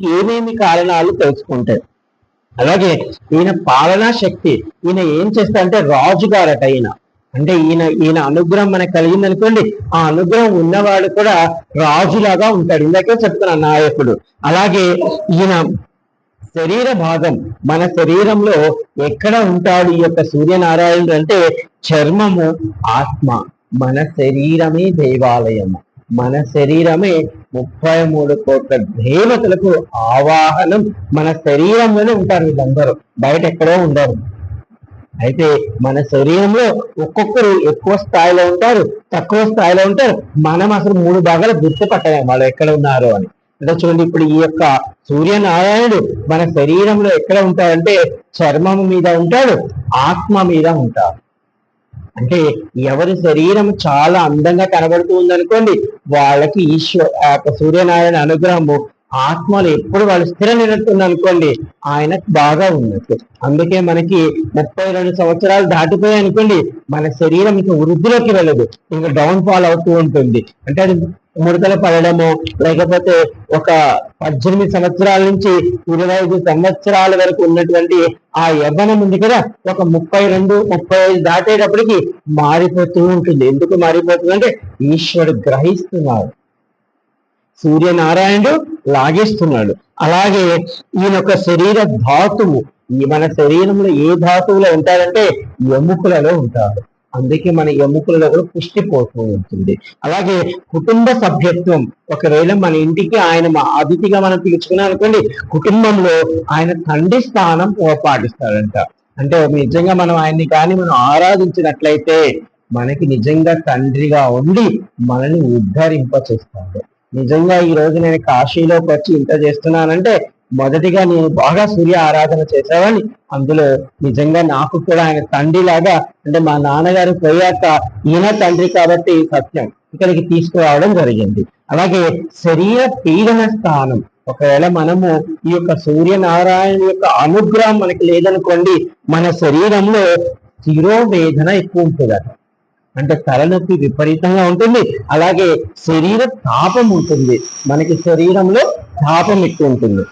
దీనికి ఏమేమి కారణాలు తెలుసుకుంటారు? అలాగే ఈయన పాలనా శక్తి ఈయన ఏం చేస్తారంటే రాజుగారట ఈయన అంటే ఈయన ఈయన అనుగ్రహం మనకు కలిగింది అనుకోండి ఆ అనుగ్రహం ఉన్నవాడు కూడా రాజులాగా ఉంటాడు. ఇందాకే చెప్తున్నా నాయకుడు. అలాగే ఈయన శరీర భాగం మన శరీరంలో ఎక్కడ ఉంటాడు ఈ యొక్క సూర్యనారాయణుడు అంటే చర్మము ఆత్మ మన శరీరమే దేవాలయము. మన శరీరమే ముప్పై మూడు కోట్ల దేవతలకు ఆవాహనం మన శరీరంలోనే ఉంటారు వీళ్ళందరూ. బయట ఎక్కడో ఉండరు. అయితే మన శరీరంలో ఒక్కొక్కరు ఎక్కువ స్థాయిలో ఉంటారు తక్కువ స్థాయిలో ఉంటారు. మనం అసలు మూడు భాగాలు గుర్తుపట్టలేము వాళ్ళు ఎక్కడ ఉన్నారు అని. అంటే చూడండి ఇప్పుడు ఈ యొక్క సూర్యనారాయణుడు మన శరీరంలో ఎక్కడ ఉంటాడంటే చర్మం మీద ఉంటాడు ఆత్మ మీద ఉంటాడు. అంటే ఎవరి శరీరం చాలా అందంగా కనబడుతూ ఉందనుకోండి వాళ్ళకి ఈశ్వర ఆ యొక్క సూర్యనారాయణ అనుగ్రహము ఆత్మలు ఎప్పుడు వాళ్ళు స్థిర నిలబడుతుంది అనుకోండి ఆయన బాగా ఉన్నట్టు. అందుకే మనకి ముప్పై రెండు సంవత్సరాలు దాటిపోయాయి అనుకోండి మన శరీరం ఇంకా వృద్ధిలోకి వెళ్ళదు ఇంకా డౌన్ ఫాల్ అవుతూ ఉంటుంది. అంటే అది ముడతలు పడడము లేకపోతే ఒక పద్దెనిమిది సంవత్సరాల నుంచి ఇరవై ఐదు సంవత్సరాల వరకు ఉన్నటువంటి ఆ యవ్వనం ఉంది కదా ఒక ముప్పై రెండు ముప్పై ఐదు దాటేటప్పటికి మారిపోతూ ఉంటుంది. ఎందుకు మారిపోతుంది అంటే ఈశ్వరుడు గ్రహిస్తున్నాడు. సూర్యనారాయణుడు లాగేస్తున్నాడు. అలాగే ఈయన యొక్క శరీర ధాతువు ఈ మన శరీరంలో ఏ ధాతువులో ఉంటాడంటే ఎముకలలో ఉంటాడు. అందుకే మన ఎముకలలో కూడా పుష్టి పోతూ ఉంటుంది. అలాగే కుటుంబ సభ్యత్వం ఒకవేళ మన ఇంటికి ఆయన మా అతిథిగా మనం పిలుచుకున్నాం అనుకోండి కుటుంబంలో ఆయన తండ్రి స్థానం పాటిస్తాడంట. అంటే నిజంగా మనం ఆయన్ని కానీ మనం ఆరాధించినట్లయితే మనకి నిజంగా తండ్రిగా ఉండి మనల్ని ఉద్ధరింప చేస్తాడు నిజంగా ఈ రోజు నేను కాశీలోకి వచ్చి ఇంత చేస్తున్నానంటే మొదటిగా నేను బాగా సూర్య ఆరాధన చేసేవాడిని. అందులో నిజంగా నాకు కూడా ఆయన తండ్రి లాగా అంటే మా నాన్నగారు పోయాక ఈయన తండ్రి కాబట్టి సత్యం ఇక్కడికి తీసుకురావడం జరిగింది. అలాగే శరీర పీడన స్థానం. ఒకవేళ మనము ఈ యొక్క సూర్యనారాయణ యొక్క అనుగ్రహం మనకి లేదనుకోండి మన శరీరంలో శిరోవేదన ఎక్కువ ఉంటుందట అంటే తలనొప్పి విపరీతంగా ఉంటుంది. అలాగే శరీర తాపం ఉంటుంది. మనకి శరీరంలో తాపం ఎక్కువ ఉంటుంది.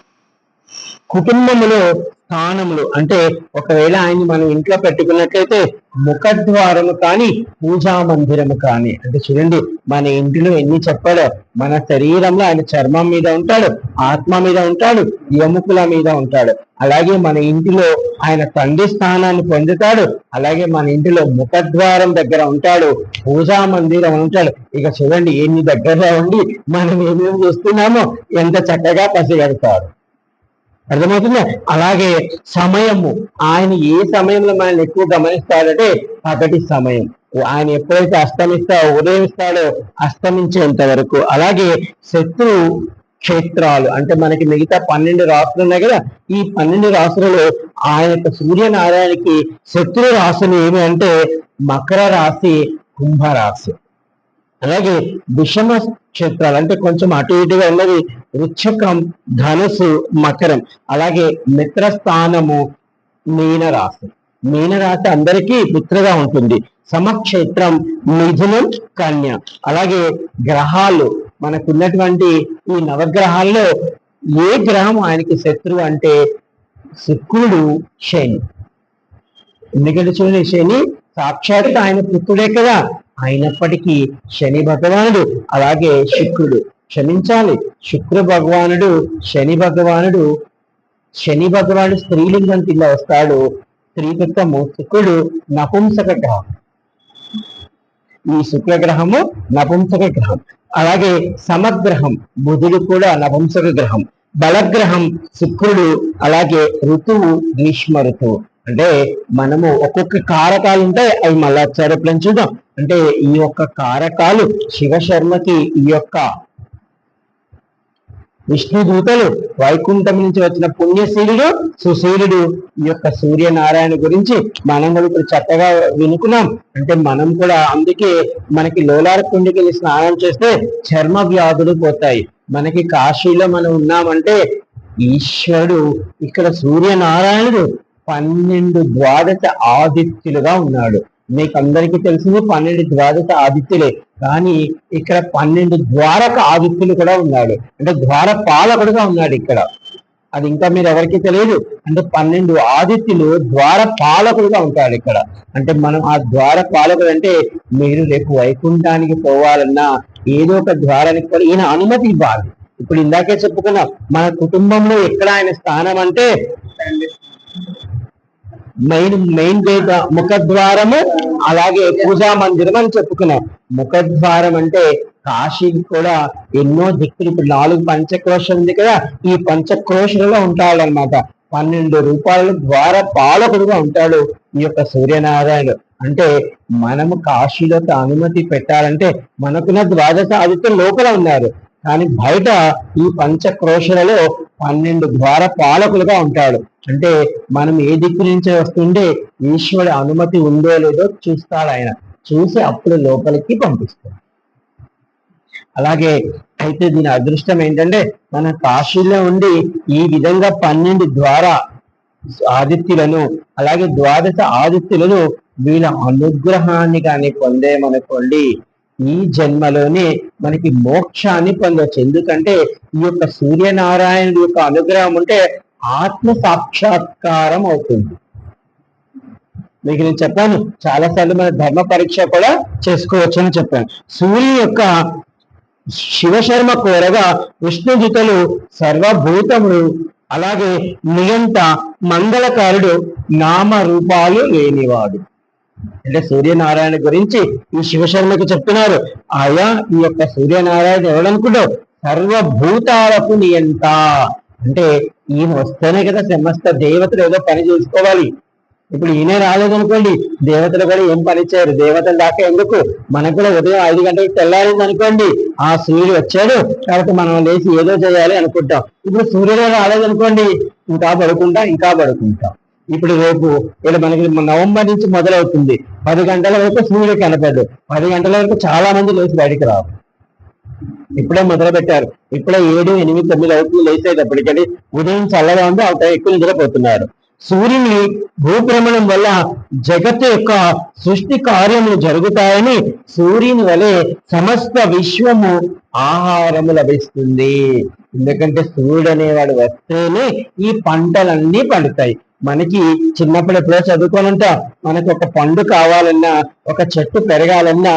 కుటుంబములో స్థానములు. అంటే ఒకవేళ ఆయన్ని మనం ఇంట్లో పెట్టుకున్నట్లయితే ముఖద్వారము కానీ పూజా మందిరము కానీ. అంటే చూడండి మన ఇంటిలో ఎన్ని చెప్పాడో మన శరీరంలో ఆయన చర్మం మీద ఉంటాడు ఆత్మ మీద ఉంటాడు ఎముకల మీద ఉంటాడు. అలాగే మన ఇంటిలో ఆయన తండ్రి స్థానాన్ని పొందుతాడు అలాగే మన ఇంటిలో ముఖద్వారం దగ్గర ఉంటాడు పూజా మందిరం ఉంటాడు. ఇక చూడండి ఎన్ని దగ్గరగా ఉండి మనం ఏమేమి చేస్తున్నామో ఎంత చక్కగా పసిగడతాడు అర్థమవుతుందా? అలాగే సమయము. ఆయన ఏ సమయంలో మనల్ని ఎక్కువ గమనిస్తాడంటే పగటి సమయం. ఆయన ఎప్పుడైతే అస్తమిస్తా ఉదయిస్తాడో అస్తమించేంత వరకు. అలాగే శత్రు క్షేత్రాలు అంటే మనకి మిగతా పన్నెండు రాసులు ఉన్నాయి కదా? ఈ పన్నెండు రాసులలో ఆయన యొక్క సూర్యనారాయణకి శత్రు రాశులు ఏమి అంటే మకర రాశి కుంభ రాశి అలాగే విషమ క్షేత్రాలు అంటే కొంచెం అటు ఇటుగా ఉన్నది వృక్షకం ధనుసు మకరం. అలాగే మిత్రస్థానము మీనరాశి. మీనరాశి అందరికీ మిత్రగా ఉంటుంది. సమక్షేత్రం మిథునం కన్య. అలాగే గ్రహాలు. మనకున్నటువంటి ఈ నవగ్రహాల్లో ఏ గ్రహం ఆయనకి శత్రువు అంటే శుక్రుడు శని. ఎందుకంటే చూడండి శని సాక్షాత్ ఆయన పుత్రుడే కదా. అయినప్పటికీ శని భగవానుడు అలాగే శుక్రుడు. క్షమించాలి. శుక్ర భగవానుడు శని భగవానుడు శని భగవానుడు స్త్రీలింగం కింద వస్తాడు. స్త్రీకృతము శుక్రుడు నపుంసక గ్రహం ఈ శుక్ర గ్రహము నపుంసక గ్రహం అలాగే సమగ్రహం బుధుడు కూడా నపుంసక గ్రహం బలగ్రహం శుక్రుడు అలాగే ఋతువు గ్రీష్మ ఋతువు అంటే మనము ఒక్కొక్క కారకాలు ఉంటాయి. అవి మళ్ళా ఒకసారి చూద్దాం. అంటే ఈ యొక్క కారకాలు శివశర్మకి ఈ యొక్క విష్ణు దూతలు వైకుంఠం నుంచి వచ్చిన పుణ్యశీలుడు సుశీలుడు ఈ యొక్క సూర్యనారాయణ గురించి మనం కూడా ఇప్పుడు చక్కగా వినుకున్నాం. అంటే మనం కూడా అందుకే మనకి లోలార పుండికి వెళ్ళి స్నానం చేస్తే చర్మ వ్యాధులు పోతాయి. మనకి కాశీలో మనం ఉన్నామంటే ఈశ్వరుడు ఇక్కడ సూర్యనారాయణుడు పన్నెండు ద్వాదశ ఆదిత్యులుగా ఉన్నాడు. మీకు అందరికీ తెలిసింది పన్నెండు ద్వాదశ ఆదిత్యులే. కానీ ఇక్కడ పన్నెండు ద్వారక ఆదిత్యులు కూడా ఉన్నాడు. అంటే ద్వార పాలకుడుగా ఉన్నాడు ఇక్కడ. అది ఇంకా మీరు ఎవరికి తెలియదు. అంటే పన్నెండు ఆదిత్యులు ద్వార పాలకులుగా ఉంటాడు ఇక్కడ. అంటే మనం ఆ ద్వార పాలకుడు అంటే మీరు రేపు వైకుంఠానికి పోవాలన్నా ఏదో ఒక ద్వారానికి కూడా ఈయన అనుమతి ఇవ్వాలి. ఇప్పుడు ఇందాకే చెప్పుకున్నాం మన కుటుంబంలో ఎక్కడ ఆయన స్థానం అంటే మెయిన్ మెయిన్ గేట్ ముఖద్వారము అలాగే పూజా మందిరం అని చెప్పుకున్నాం. ముఖద్వారం అంటే కాశీకి కూడా ఎన్నో దిక్కులు. ఇప్పుడు నాలుగు పంచక్రోషలు ఉంది కదా ఈ పంచక్రోషలలో ఉంటాడు అనమాట పన్నెండు రూపాయలు ద్వార పాలకుడుగా ఉంటాడు ఈ యొక్క సూర్యనారాయణుడు. అంటే మనము కాశీలకు అనుమతి పెట్టాలంటే మనకున్న ద్వాదశ ఆదిత్య లోపల ఉన్నారు. కానీ బయట ఈ పంచక్రోషలలో పన్నెండు ద్వార పాలకులుగా ఉంటాడు. అంటే మనం ఏ దిక్కు నుంచి వస్తుంటే ఈశ్వరుడి అనుమతి ఉందో లేదో చూస్తాడు ఆయన. చూసి అప్పుడు లోపలికి పంపిస్తాడు. అలాగే అయితే దీని అదృష్టం ఏంటంటే మన కాశీలో ఉండి ఈ విధంగా పన్నెండు ద్వారా ఆదిత్యులను అలాగే ద్వాదశ ఆదిత్యులను వీళ్ళ అనుగ్రహాన్ని కానీ పొందేమనుకోండి. ఈ జన్మలోనే మనకి మోక్షాన్ని పొందవచ్చు ఎందుకంటే ఈ యొక్క సూర్యనారాయణుడి యొక్క అనుగ్రహం ఉంటే ఆత్మ సాక్షాత్కారం అవుతుంది. మీకు నేను చెప్పాను చాలా సార్లు మన ధర్మ పరీక్ష కూడా చేసుకోవచ్చు అని చెప్పాను. సూర్యు యొక్క శివశర్మ కోరగా విష్ణుజితలు సర్వభూతములు అలాగే నియంత మంగళకారుడు నామ రూపాలు లేనివాడు. అంటే సూర్యనారాయణ గురించి ఈ శివశర్మకు చెప్తున్నారు ఆయా ఈ యొక్క సూర్యనారాయణ ఎవడనుకుంటావు? సర్వభూతాలకు నియంత అంటే ఈయన వస్తేనే కదా సమస్త దేవతలు ఏదో పని చేసుకోవాలి. ఇప్పుడు ఈయనే రాలేదనుకోండి దేవతలు కూడా ఏం పనిచేయరు దేవతలు దాకా ఎందుకు? మనకు కూడా ఉదయం ఐదు గంటలకు తెల్లారింది అనుకోండి ఆ సూర్యుడు వచ్చాడు కాబట్టి మనం లేచి ఏదో చేయాలి అనుకుంటాం. ఇప్పుడు సూర్యుడు రాలేదనుకోండి ఇంకా పడుకుంటాం ఇంకా పడుకుంటాం. ఇప్పుడు రేపు ఇక్కడ మనకి నవంబర్ నుంచి మొదలవుతుంది. పది గంటల వరకు సూర్యుడు కనపడ్డు పది గంటల వరకు చాలా మంది లేచి బయటికి రావు ఇప్పుడే మొదలు పెట్టారు ఇప్పుడే ఏడు ఎనిమిది తొమ్మిది అవుతుంది లేచేటప్పటికీ ఉదయం చల్లగా ఉంది ఆ ఎక్కువ నిద్రపోతున్నారు. సూర్యుని భూభ్రమణం వల్ల జగత్తు యొక్క సృష్టి కార్యములు జరుగుతాయని సూర్యుని వలె సమస్త విశ్వము ఆహారము లభిస్తుంది. ఎందుకంటే సూర్యుడు అనేవాడు వస్తేనే ఈ పంటలన్నీ పండుతాయి. మనకి చిన్నప్పుడు ఎప్పుడో చదువుకోనంట మనకి ఒక పండు కావాలన్నా ఒక చెట్టు పెరగాలన్నా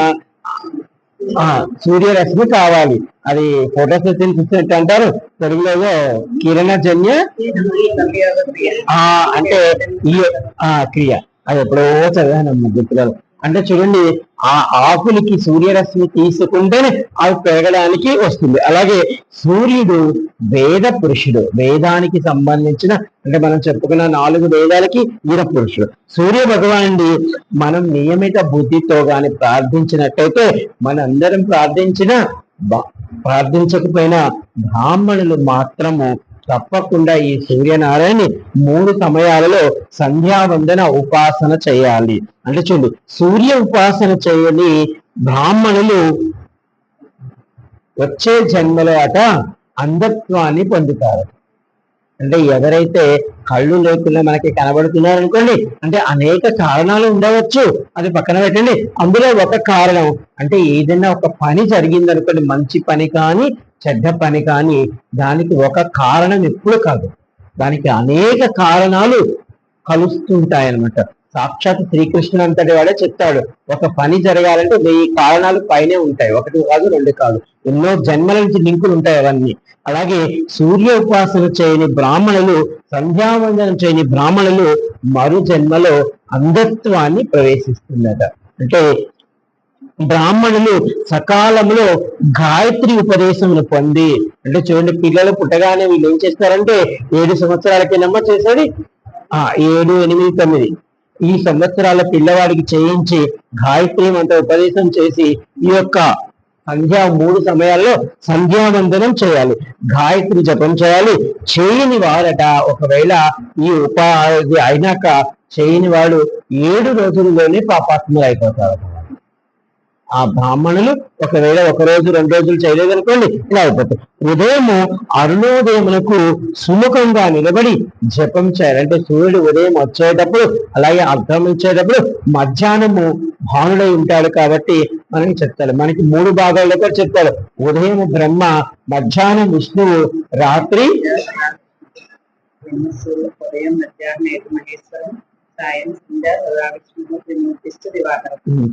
ఆ సూర్యరశ్మి కావాలి. అది ఫోటోసింథసిస్ అంటారు. తెలుగులో కిరణజన్య ఆ అంటే ఈ ఆ క్రియ. అది ఎప్పుడో చదివానమ్మ గుర్తులేదు అంటే చూడండి ఆ ఆకులకి సూర్యరశ్మి తీసుకుంటేనే అవి పెరగడానికి వస్తుంది. అలాగే సూర్యుడు వేద పురుషుడు. వేదానికి సంబంధించిన అంటే మనం చెప్పుకున్న నాలుగు వేదాలకి ఈయన పురుషుడు. సూర్య భగవానుడి మనం నియమిత బుద్ధితో గాని ప్రార్థించినట్టయితే మనందరం ప్రార్థించిన ప్రార్థించకపోయినా బ్రాహ్మణులు మాత్రము తప్పకుండా ఈ సూర్యనారాయణని మూడు సమయాలలో సంధ్యావందన ఉపాసన చేయాలి. అంటే చూడు సూర్య ఉపాసన చేయని బ్రాహ్మణులు వచ్చే జన్మలో అట అంధత్వాన్ని పొందుతారు. అంటే ఎవరైతే కళ్ళు లేకుండా మనకి కనబడుతున్నారు అనుకోండి అంటే అనేక కారణాలు ఉండవచ్చు. అది పక్కన పెట్టండి. అందులో ఒక కారణం అంటే ఏదైనా ఒక పని జరిగింది అనుకోండి మంచి పని కానీ చెడ్డ పని కానీ దానికి ఒక కారణం ఎప్పుడు కాదు. దానికి అనేక కారణాలు కలుస్తుంటాయన్నమాట. సాక్షాత్ శ్రీకృష్ణుడు అంతటి వాడే చెప్తాడు ఒక పని జరగాలంటే వెయ్యి కారణాలు పైనే ఉంటాయి. ఒకటి కాదు రెండు కాదు. ఎన్నో జన్మల నుంచి లింకులు ఉంటాయి అవన్నీ. అలాగే సూర్య ఉపాసన చేయని బ్రాహ్మణులు సంధ్యావందనం చేయని బ్రాహ్మణులు మరు జన్మలో అంధత్వాన్ని ప్రవేశిస్తుందట అంటే బ్రాహ్మణులు సకాలంలో గాయత్రి ఉపదేశమును పొంది అంటే చూడండి పిల్లలు పుట్టగానే వీళ్ళు ఏం చేస్తారంటే ఏడు సంవత్సరాలకి కిందమ్మ చేశాడు ఆ ఏడు ఎనిమిది తొమ్మిది. ఈ సంవత్సరాల పిల్లవాడికి చేయించి గాయత్రి మంత్ర ఉపదేశం చేసి ఈ యొక్క సంధ్యా మూడు సమయాల్లో సంధ్యావందనం చేయాలి. గాయత్రి జపం చేయాలి. చేయని వారట ఒకవేళ ఈ ఉపాధి అయినాక చేయని వాడు ఏడు రోజుల్లోనే పాపాత్ములు అయిపోతారు ఆ బ్రాహ్మణులు ఒకవేళ ఒక రోజు రెండు రోజులు చేయలేదనుకోండి ఇలా అయిపోతాయి ఉదయము అరుణోదయమునకు సుముఖంగా నిలబడి జపం చేయాలంటే సూర్యుడు ఉదయం వచ్చేటప్పుడు అలాగే అర్థం ఇచ్చేటప్పుడు మధ్యాహ్నము భానుడై ఉంటాడు కాబట్టి మనకి చెప్తాడు. మనకి మూడు భాగాల్లో కూడా చెప్తాడు. ఉదయం బ్రహ్మ మధ్యాహ్నం విష్ణువు రాత్రి ఉదయం మధ్యాహ్నం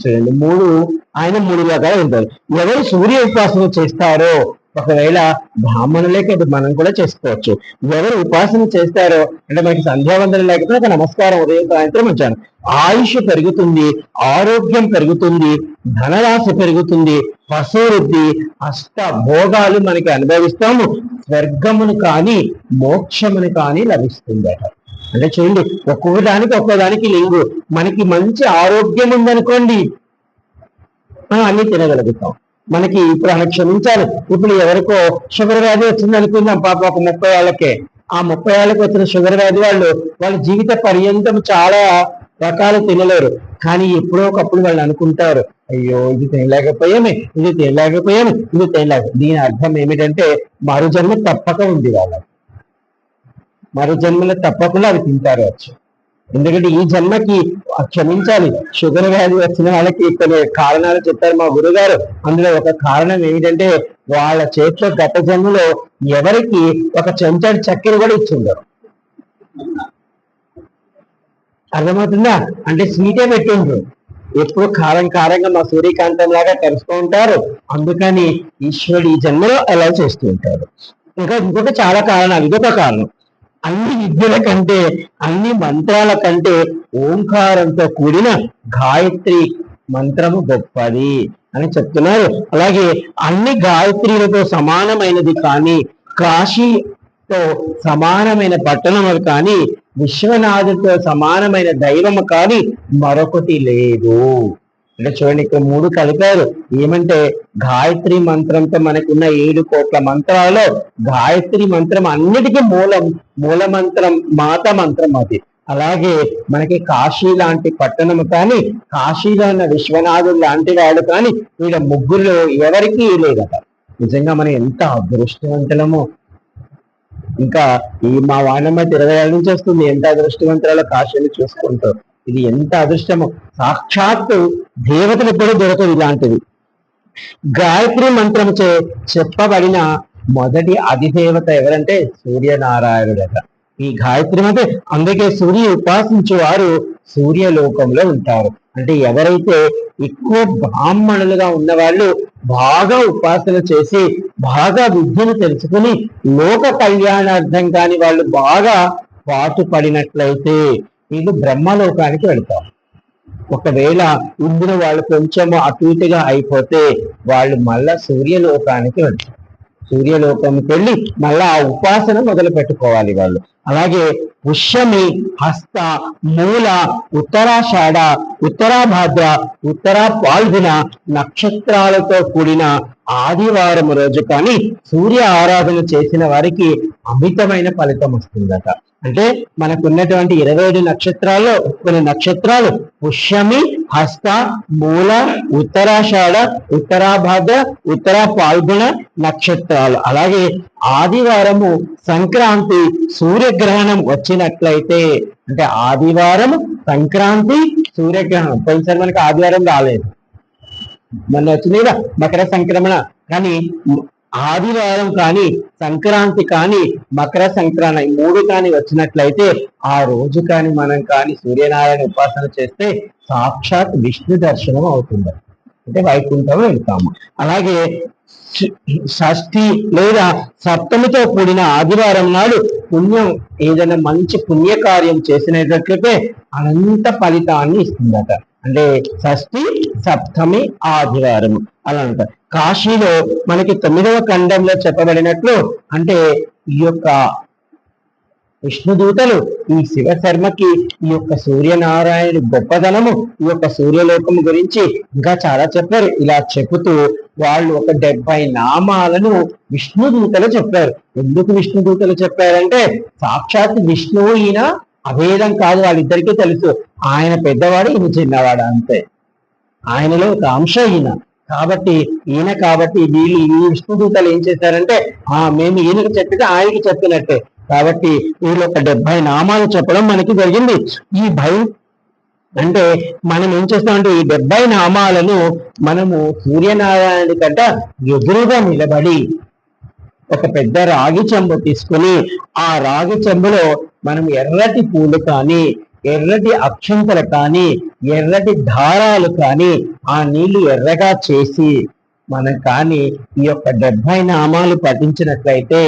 చూడండి మూడు ఆయన మూడు రకాలు ఉంటారు. ఎవరు సూర్య ఉపాసన చేస్తారో ఒకవేళ బ్రాహ్మణులే కదా మనం కూడా చేసుకోవచ్చు. ఎవరు ఉపాసన చేస్తారో అంటే మనకి సంధ్యావందనం లేకపోతే ఒక నమస్కారం ఉదయం సాయంత్రం వచ్చాను ఆయుష్ పెరుగుతుంది ఆరోగ్యం పెరుగుతుంది ధనరాశి పెరుగుతుంది పశువృద్ధి అష్ట భోగాలు మనకి అనుభవిస్తాము. స్వర్గమును కానీ మోక్షమును కానీ లభిస్తుందట. అంటే చూడండి ఒక్కొక్క దానికి ఒక్కో దానికి లింగు. మనకి మంచి ఆరోగ్యం ఉందనుకోండి మనం అన్ని తినగలుగుతాం. మనకి ఇప్పుడు క్షమించాలి. ఇప్పుడు ఎవరికో షుగర్ వ్యాధి వచ్చింది అనుకుందాం పాప ఒక ముప్పై ఏళ్ళకే ఆ ముప్పై ఏళ్ళకి వచ్చిన షుగర్ వ్యాధి వాళ్ళు వాళ్ళ జీవిత పర్యంతం చాలా రకాలు తినలేరు. కానీ ఎప్పుడో ఒకప్పుడు వాళ్ళు అనుకుంటారు అయ్యో ఇది తినలేకపోయామే ఇది తినలేకపోయాము ఇది తినలేక దీని అర్థం ఏమిటంటే మరు జన్మ తప్పక ఉంది వాళ్ళకి. మరో జన్మలో తప్పకుండా అవి తింటారు వచ్చు ఎందుకంటే ఈ జన్మకి క్షమించాలి. షుగర్ వ్యాధి వచ్చిన వాళ్ళకి కొన్ని కారణాలు చెప్పారు మా గురుగారు. అందులో ఒక కారణం ఏమిటంటే వాళ్ళ చేతిలో గత జన్మలో ఎవరికి ఒక చెంచాడు చక్కెర కూడా ఇచ్చిండారు అర్థమవుతుందా? అంటే స్వీటే పెట్టిండ్రు ఎప్పుడు కారం కారంగా మా సూర్యకాంతం లాగా తెలుస్తూ ఉంటారు. అందుకని ఈశ్వరుడు ఈ జన్మలో అలా చేస్తూ ఉంటారు ఇంకా ఇంకొక చాలా కారణాలు ఇదొక కారణం. అన్ని విద్యల కంటే అన్ని మంత్రాల కంటే ఓంకారంతో కూడిన గాయత్రి మంత్రము గొప్పది అని చెప్తున్నారు. అలాగే అన్ని గాయత్రిలతో సమానమైనది కానీ కాశీతో సమానమైన పట్టణము కానీ విశ్వనాథుడితో సమానమైన దైవము కానీ మరొకటి లేదు. అంటే చూడండి ఇక్కడ మూడు కలిపారు. ఏమంటే గాయత్రి మంత్రంతో మనకున్న ఏడు కోట్ల మంత్రాలలో గాయత్రి మంత్రం అన్నిటికీ మూలం మూల మంత్రం మాత మంత్రం అది. అలాగే మనకి కాశీ లాంటి పట్టణము కానీ కాశీలో ఉన్న విశ్వనాథుడు లాంటి వాడు కానీ వీళ్ళ ముగ్గురులో ఎవరికీ లేదట. నిజంగా మనం ఎంత అదృష్టవంతులమో. ఇంకా ఈ మా వాణమ్మ ఇరవై ఏళ్ళ నుంచి వస్తుంది ఎంత అదృష్టవంతురాలో కాశీని చూసుకుంటూ. ఇది ఎంత అదృష్టమో. సాక్షాత్తు దేవతలు కూడా దొరకదు ఇలాంటిది గాయత్రి మంత్రంచే చెప్పబడిన మొదటి అధిదేవత ఎవరంటే సూర్యనారాయణుడట. ఈ గాయత్రి అంటే అందుకే సూర్య ఉపాసించే వారు సూర్యలోకంలో ఉంటారు. అంటే ఎవరైతే ఎక్కువ బ్రాహ్మణులుగా ఉన్న వాళ్ళు బాగా ఉపాసన చేసి బాగా విద్యను తెలుసుకుని లోక కళ్యాణార్థం కాని వాళ్ళు బాగా పాటు పడినట్లయితే వీళ్ళు బ్రహ్మలోకానికి వెళ్తారు ఒకవేళ ఇందులో వాళ్ళు కొంచెం అటు ఇటుగా అయిపోతే వాళ్ళు మళ్ళా సూర్యలోకానికి వెళ్తారు. సూర్యలోకంకి వెళ్ళి మళ్ళా ఆ ఉపాసన మొదలు పెట్టుకోవాలి వాళ్ళు. అలాగే పుష్యమి హస్త మూల ఉత్తరాషాఢ ఉత్తరాభాద్ర ఉత్తరా పాల్గొన నక్షత్రాలతో కూడిన ఆదివారం రోజు కానీ సూర్య ఆరాధన చేసిన వారికి అమితమైన ఫలితం వస్తుందట. అంటే మనకు ఉన్నటువంటి ఇరవై ఏడు నక్షత్రాల్లో కొన్ని నక్షత్రాలు పుష్యమి హస్త మూల ఉత్తరాషాఢ ఉత్తరాభాద్ర ఉత్తరా పాల్గొన నక్షత్రాలు. అలాగే ఆదివారము సంక్రాంతి సూర్యగ్రహణం వచ్చినట్లయితే అంటే ఆదివారం సంక్రాంతి సూర్యగ్రహణం. పోయినసారి మనకి ఆదివారం రాలేదు. మొన్న వచ్చింది కదా మకర సంక్రమణ. కానీ ఆదివారం కానీ సంక్రాంతి కానీ మకర సంక్రాంతి మూడు కానీ వచ్చినట్లయితే ఆ రోజు కానీ మనం కానీ సూర్యనారాయణ ఉపాసన చేస్తే సాక్షాత్ విష్ణు దర్శనం అవుతుంది. అంటే వైకుంఠం వెళ్తాము. అలాగే షష్ఠి లేదా సప్తమితో కూడిన ఆదివారం నాడు పుణ్యం ఏదైనా మంచి పుణ్యకార్యం చేసినట్లయితే అనంత ఫలితాన్ని ఇస్తుందట. అంటే షష్ఠి సప్తమి ఆదివారం అలా అంటారు. కాశీలో మనకి తొమ్మిదవ ఖండంలో చెప్పబడినట్లు అంటే ఈ యొక్క విష్ణుదూతలు ఈ శివశర్మకి ఈ యొక్క సూర్యనారాయణ గొప్పదనము ఈ యొక్క సూర్యలోకము గురించి ఇంకా చాలా చెప్పారు. ఇలా చెబుతూ వాళ్ళు ఒక డెబ్బై నామాలను విష్ణుదూతలు చెప్పారు. ఎందుకు విష్ణుదూతలు చెప్పారంటే సాక్షాత్ విష్ణువు ఈయన అభేదం కాదు వాళ్ళిద్దరికీ తెలుసు. ఆయన పెద్దవాడు ఈయన చిన్నవాడు అంతే. ఆయనలో ఒక అంశ ఈయన. కాబట్టి ఈయన కాబట్టి వీళ్ళు ఈ విష్ణుదూతలు ఏం చేశారంటే ఆ మేము ఈయనకి చెప్పితే ఆయనకి చెప్పినట్టే. కాబట్టి వీళ్ళు ఒక డెబ్బై నామాలు చెప్పడం మనకి జరిగింది. ఈ భయం అంటే మనం ఏం చేస్తామంటే ఈ డెబ్బై నామాలను మనము సూర్యనారాయణ కంట ఎదురుగా నిలబడి ఒక పెద్ద రాగి చెంబు తీసుకుని ఆ రాగి చెంబులో మనం ఎర్రటి పూలు కానీ ఎర్రటి అక్షంతలు కానీ ఎర్రటి దారాలు కానీ ఆ నీళ్ళు ఎర్రగా చేసి మనం కానీ ఈ యొక్క డెబ్బై నామాలు పఠించినట్లయితే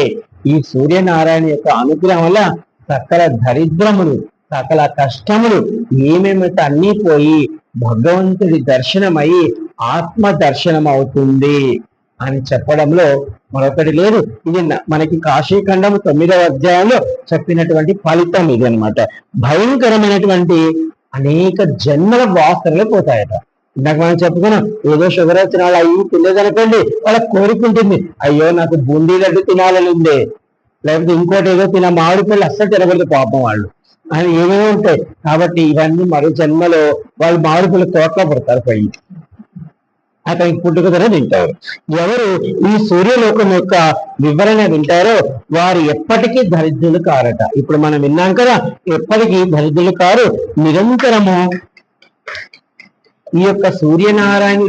ఈ సూర్యనారాయణ యొక్క అనుగ్రహం వల్ల సకల దరిద్రములు సకల కష్టములు ఏమేమిటి అన్నీ పోయి భగవంతుడి దర్శనమై ఆత్మ దర్శనం అవుతుంది అని చెప్పడంలో మరొకటి లేదు. ఇది మనకి కాశీఖండము తొమ్మిదవ అధ్యాయంలో చెప్పినటువంటి ఫలితం ఇది అన్నమాట. భయంకరమైనటువంటి అనేక జన్మల వాసనలు పోతాయట. ఇందాక మనం చెప్పుకున్నాం ఏదో షుగర్ వచ్చిన వాళ్ళు అయ్యి తినేదనుకోండి వాళ్ళకి కోరుకుంటుంది అయ్యో నాకు బూందీ లడ్డు తినాలని ఉంది. లేకపోతే ఇంకోటి ఏదో తిన మామిడి పిల్లలు అస్సలు తినకూడదు పాపం వాళ్ళు. అని ఏమేమి ఉంటాయి. కాబట్టి ఇవన్నీ మరో జన్మలో వాళ్ళు మామిడి పళ్ళు తోటలో పడతారు పోయి. అతనికి పుట్టుకతోనే తింటారు. ఎవరు ఈ సూర్యలోకం యొక్క వివరణ వింటారో వారు ఎప్పటికీ దరిద్రులు కారట. ఇప్పుడు మనం విన్నాం కదా ఎప్పటికీ దరిద్రులు కారు. నిరంతరము ఈ యొక్క సూర్యనారాయణ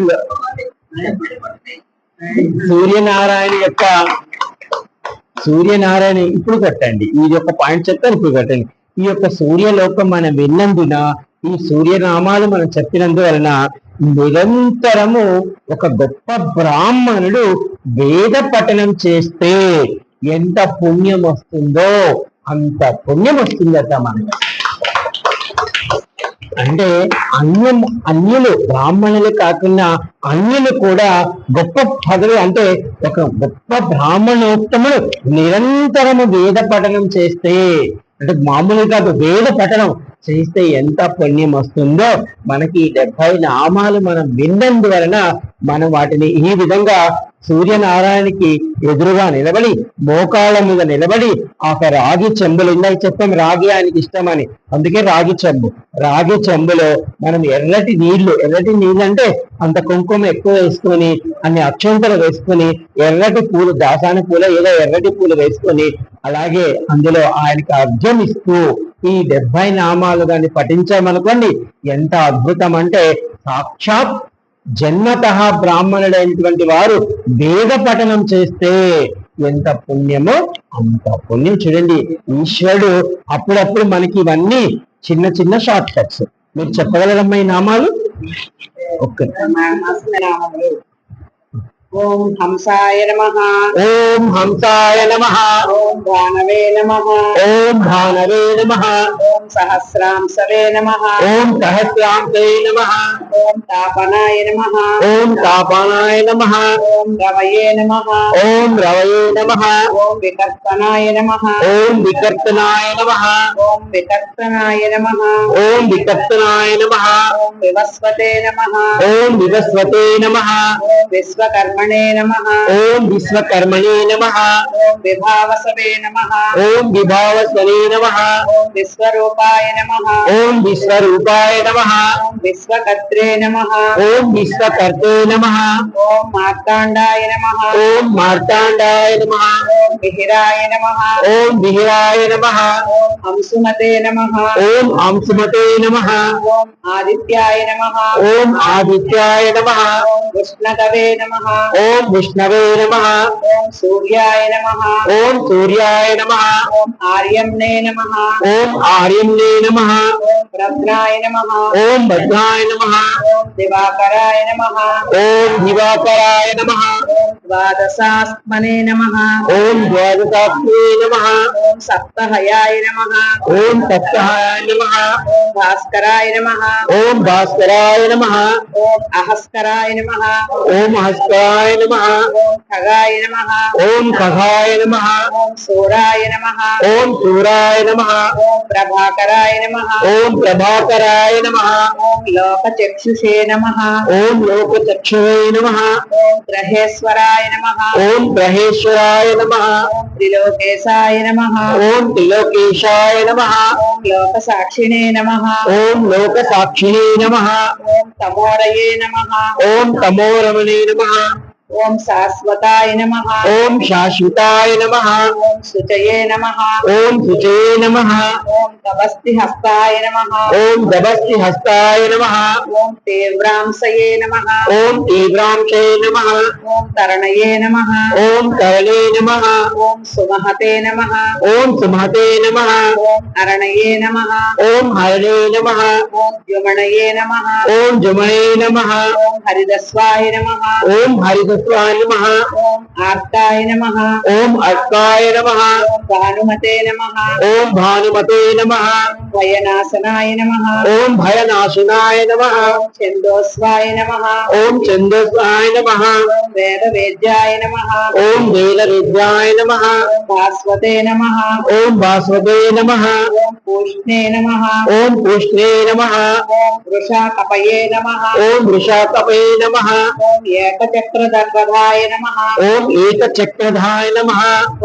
సూర్యనారాయణ యొక్క సూర్యనారాయణ ఇప్పుడు కట్టండి. ఈ యొక్క పాయింట్ చెప్తాను ఇప్పుడు కట్టండి. ఈ యొక్క సూర్యలోకం మనం విన్నందున ఈ సూర్యనామాలు మనం చెప్పినందువలన నిరంతరము ఒక గొప్ప బ్రాహ్మణుడు వేద పఠనం చేస్తే ఎంత పుణ్యం వస్తుందో అంత పుణ్యం వస్తుందట మనకి. అంటే అన్యం అన్యులు బ్రాహ్మణులు కాకుండా అన్యులు కూడా గొప్ప పదవి అంటే ఒక గొప్ప బ్రాహ్మణోత్తముడు నిరంతరము వేద పఠనం చేస్తే అంటే మామూలు కాదు వేద పఠనం. చేస్తే ఎంత పుణ్యం వస్తుందో మనకి ఈ డెబ్బై నామాలు మనం విన్నందువలన మనం వాటిని ఈ విధంగా సూర్యనారాయణకి ఎదురుగా నిలబడి మోకాళ్ళ మీద నిలబడి ఆ రాగి చెంబులు ఇందాక చెప్పాం రాగి ఆయనకి ఇష్టమని. అందుకే రాగి చెంబు. రాగి చెంబులో మనం ఎర్రటి నీళ్ళు ఎర్రటి నీళ్ళు అంటే అంత కుంకుమ ఎక్కువ వేసుకొని అన్ని అక్షంతలు వేసుకొని ఎర్రటి పూలు దాసాని పూల ఏదో ఎర్రటి పూలు వేసుకొని అలాగే అందులో ఆయనకి అర్ఘ్యం ఇస్తూ ఈ డెబ్బై నామాలు దాన్ని పఠించామనుకోండి ఎంత అద్భుతం అంటే సాక్షాత్ జన్మత బ్రాహ్మణుడైనటువంటి వారు వేద పఠనం చేస్తే ఎంత పుణ్యమో అంత పుణ్యం. చూడండి ఈశ్వరుడు అప్పుడప్పుడు మనకి ఇవన్నీ చిన్న చిన్న షార్ట్ కట్స్ మీరు చెప్పగలరమ్మా ఈ నామాలు? నామములు ఓం హంసాయ నమ ఓం హంసాయ నమ ఓం భానవే నమ ఓం భానవే నమ ఓం సహస్రాంశవే నమ ఓం సహస్రాంతే నమ ఓం తాపనాయ నమ ఓం తాపానాయ నమ ఓం రవయే నమ ఓం రవయే నమ ఓం వికర్తనాయ నమ ఓం వికర్తనాయ నమ ఓం వికర్తనాయ నమ ఓం వికర్తనాయ నమ ఓం వివస్వతే నమ ఓం వివస్వతే నమ ఓం విశ్వకర్మణే నమ ఓం విశ్వకర్మణే నమ ఓం విభావసవే నమ ఓం విభావస్వనే నమ ఓం విశ్వరూపాయ నమ ఓం విశ్వరూపాయ నమ ఓం విశ్వకర్త్రే నమ ఓం విశ్వకర్తే నమ ఓం మార్తాండాయ నమ ఓం మార్తాండాయ నమ ఓం మిహిరాయ నమ ఓం విహిరాయ నమ ఓం అంశుమతే నమ ఓం అంశుమతే నమ ఓం ఆదిత్యాయ నమ ఓం ఆదిత్యాయ నమ ఓం కృష్ణకవే నమ ఓం విష్ణవే నమ ఓం సూర్యాయ నమ ఓం సూర్యాయ నమ ఓం ఆర్యమ్నే నమ ఓం ఆర్యమ్నే నమ ఓం రత్నాయ నమ ఓం భద్రాయ నమ ఓం దివాకరాయ నమ ఓం దివాకరాయ నమ ఓం ద్వాదశాత్మనే నమ ఓం ద్వాదశాత్మే నమ ఓం సప్తహయాయ నమ ఓం సప్తాయ నమ ఓం భాస్కరాయ నమ ఓం భాస్కరాయ నమ ఓం అహస్కరాయ నమ ఓం హస్తాయ నమ ఓం ఖగాయ నమ ఓం ఖగాయ నమ ఓం సూరాయ నమ ఓం సూరాయ నమ ఓం ప్రభాకరాయ నమ ఓం ప్రభాకరాయ నమ ఓం లోకచక్షుషే నమ ఓం లోకచక్షువే నమ ఓం గ్రహేశ్వరాయ నమ ఓం గ్రహేశ్వరాయ నమ ఓం త్రిలోకేశాయ నమ ఓం త్రిలోకేశాయ నమ ఓం లోకసాక్షిణే నమ ఓం లోక సాక్షిణే నమ ఓం తమోరయే నమ ఓం తమోరమణే నమ ఓం శాశ్వతాయ నమ ఓం శాశ్వతాయ నమ ఓం శుచయే నమ ఓం శుచే నమ ఓం తపస్తి హస్తాయ నమ ఓం గభస్తి హస్తాయ నమ ఓం తీవ్రాంశయే నమ ఓం తీవ్రాంశే నమ ఓం తరణయే నమ ఓం కరణే నమ ఓం సుమహతే నమ ఓం సుమతే నమ ఓం అరణయే నమ ఓం హరే నమ ఓం ద్యుమణయే నమ ఓం జుమణే నమ ఓం హరిదస్వాయ నమ ఓం హరిదస్వాయ నమ ఓం ఆర్తాయ నమ ఓం అర్కాయ నమ ఓం భానుమతే నమ ఓం భానుమతే నమ భయనాశనాయ నమ ఓం భయనాశనాయ నమ ఓం చందోస్వాయ నమ ఓం చంద్రస్వాయ నమ ఓం వేదవేద్యాయ నమ ఓం వేదవిద్యాయ నమ ఓం భాస్వతే నమ ఓం భాస్వతే నమ ఓం పూష్ణే నమ ఓం పుష్ణే నమ ఓం వృషాకపయే నమ ఓం వృషాకపే నమ ఓం ఏకచక్రదర్భాయ నమ ఓం ఏకచక్రధాయ నమ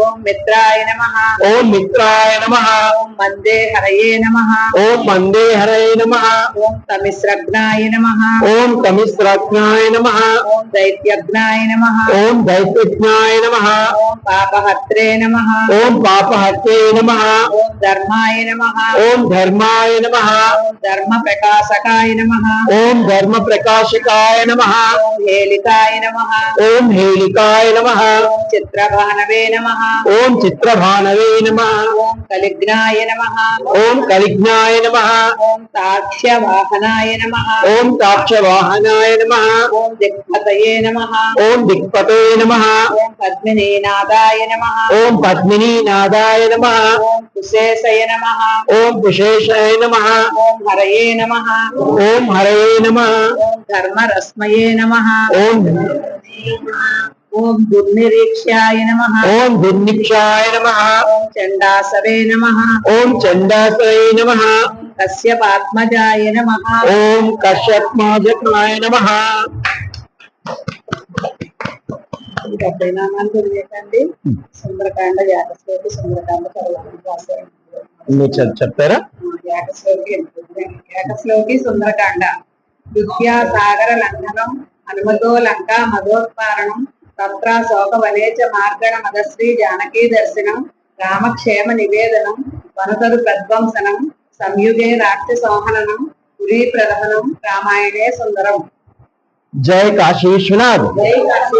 ఓం మిత్రాయ నమ ఓం మిత్రాయ నమ ఓం మందే హరయే నమ ఓం మందే హరే నమ ఓం తమిస్రగ్నాయ నమ ఓం తమిస్రాజ్ఞాయ నమ ఓం దైత్యజ్ఞాయ నమ ఓం దైత్యజ్ఞాయ నమ ఓం పాపహత్రే నమ ఓం పాపహత్యే నమ ఓం ధర్మాయ నమ ఓం ధర్మాయ నమ ఓం ధర్మ ప్రకాశకాయ నమ ఓం ధర్మ ప్రకాశకాయ నమ ఓం హేళికాయ నమ ఓం హేళికాయ నమ చిత్రభానవే నమ ఓం చిత్రభానవే నమ ఓం కలిగ్నాయ నమ ఓం కలిజ్ఞాయ నమ ఓం తాక్ష్యవాహనాయ నమ ఓం తాక్షవాహనాయ నమ ఓం దిక్పతయే నమ ఓం దిక్పతే నమ ఓం పద్మినీనాదాయ నమ ఓం పద్మినీనాదాయ నమ ఓం కుశేషయ నమ ఓం కుశేషాయ నమ ఓం హరయే నమ ఓం హరే నమ ఓం ధర్మరస్మయే నమ ఓం ఓం దుర్నిరీక్ష్యాయ నమ. ఓం దుర్నిక్షాయ నమ. ఓం చండాసవే నమ. ఓం చండాసయ నమ. కశ్యపాత్మజాయ నమ. ఓం కశ్యప్మాజకాయ నమ. డెబ్బై నామాలు తెలియకండి సుందరకాండ మీరు చెప్తారా సుందరకాండ విద్యాసాగర లంఘనం హనుమతో లంక మధోత్పారణం తత్ర శోక వలేచ మార్గణ మదశ్రీ జానకీ దర్శనం రామక్షేమ నివేదనం వనతరు ప్రధ్వంసనం సంయుగే రాక్షసోహనం పురీ ప్రదహనం రామాయణే సుందరం. జయ కాశీ విశ్వనాథ్ జై కాశీ.